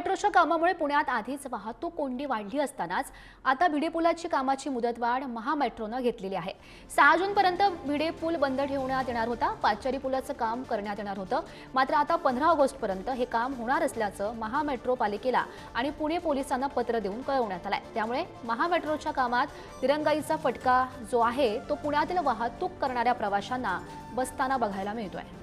मेट्रोच्या कामामुळे पुण्यात आधीच वाहतूक कोंडी वाढली असतानाच आता भिडे पुलाची कामाची मुदतवाढ महामेट्रोनं घेतलेली आहे. सहा जूनपर्यंत भिडे पूल बंद ठेवण्यात येणार होता. पाचारी पुलाचं काम करण्यात येणार होतं. मात्र आता पंधरा ऑगस्टपर्यंत हे काम होणार असल्याचं महामेट्रो पालिकेला आणि पुणे पोलिसांना पत्र देऊन कळवण्यात आलंय. त्यामुळे महामेट्रोच्या कामात दिरंगाईचा फटका जो आहे तो पुण्यातील वाहतूक करणाऱ्या प्रवाशांना बसताना बघायला मिळतोय.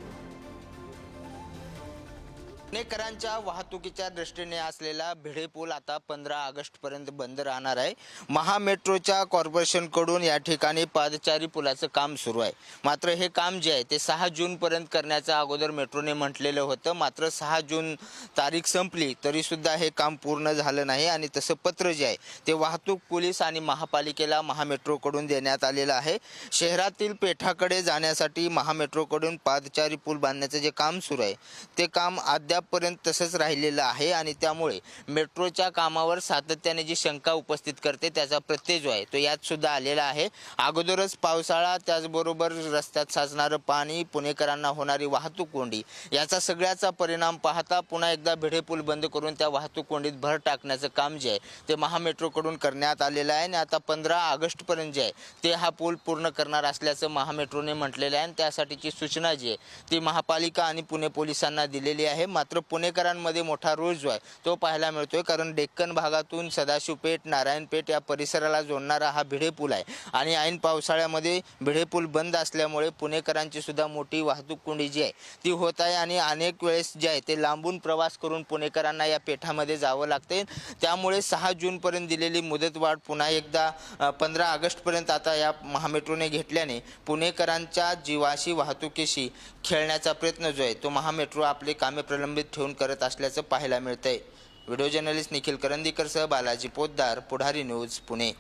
पुणेकरांच्या वाहतुकीच्या दृष्टीने असलेला भिडे पूल आता पंधरा ऑगस्टपर्यंत बंद राहणार आहे. महामेट्रोच्या कॉर्पोरेशनकडून या ठिकाणी पादचारी पुलाचं काम सुरू आहे. मात्र हे काम जे आहे ते सहा जूनपर्यंत करण्याचं अगोदर मेट्रोने म्हटलेलं होतं. मात्र सहा जून तारीख संपली तरीसुद्धा हे काम पूर्ण झालं नाही आणि तसं पत्र जे आहे ते वाहतूक पोलीस आणि महापालिकेला महामेट्रोकडून देण्यात आलेलं आहे. शहरातील पेठाकडे जाण्यासाठी महामेट्रोकडून पादचारी पूल बांधण्याचं जे काम सुरू आहे ते काम अद्यापपर्यंत तसंच राहिलेलं आहे आणि त्यामुळे मेट्रोच्या कामावर सातत्याने जी शंका उपस्थित करते त्याचा प्रत्यय जो आहे तो यात सुद्धा आलेला आहे. अगोदरच पावसाळा त्याचबरोबर रस्त्यात साचणारं पाणी पुणेकरांना होणारी वाहतूक कोंडी याचा सगळ्याचा परिणाम पाहता पुन्हा एकदा भिडे पूल बंद करून त्या वाहतूक कोंडीत भर टाकण्याचं काम जे आहे ते महामेट्रोकडून करण्यात आलेलं आहे. आणि आता पंधरा ऑगस्टपर्यंत जे आहे ते हा पूल पूर्ण करणार असल्याचं महामेट्रोने म्हटलेलं आहे. आणि त्यासाठीची सूचना जी आहे ती महापालिका आणि पुणे पोलिसांना दिलेली आहे. मात्र मात्र पुणेकरांमध्ये मोठा रोष जो आहे तो पाहायला मिळतोय. कारण डेक्कन भागातून सदाशिवपेठ नारायणपेठ या परिसराला जोडणारा हा भिडे पूल आहे. आणि ऐन पावसाळ्यामध्ये भिडे पूल बंद असल्यामुळे पुणेकरांची सुद्धा मोठी वाहतूक कोंडी जी आहे ती होत आहे. आणि अनेक वेळेस जे आहे ते लांबून प्रवास करून पुणेकरांना या पेठामध्ये जावं लागते त्यामुळे सहा जूनपर्यंत दिलेली मुदतवाढ पुन्हा एकदा पंधरा ऑगस्टपर्यंत आता या महामेट्रोने घेतल्याने पुणेकरांच्या जीवाशी वाहतुकीशी खेळण्याचा प्रयत्न जो आहे तो महामेट्रो आपले कामे प्रलंबित ठेवून करत असल्याचं पाहायला मिळतंय. व्हिडिओ जर्नलिस्ट निखिल करंदीकरसह बालाजी पोद्दार पुढारी न्यूज पुणे.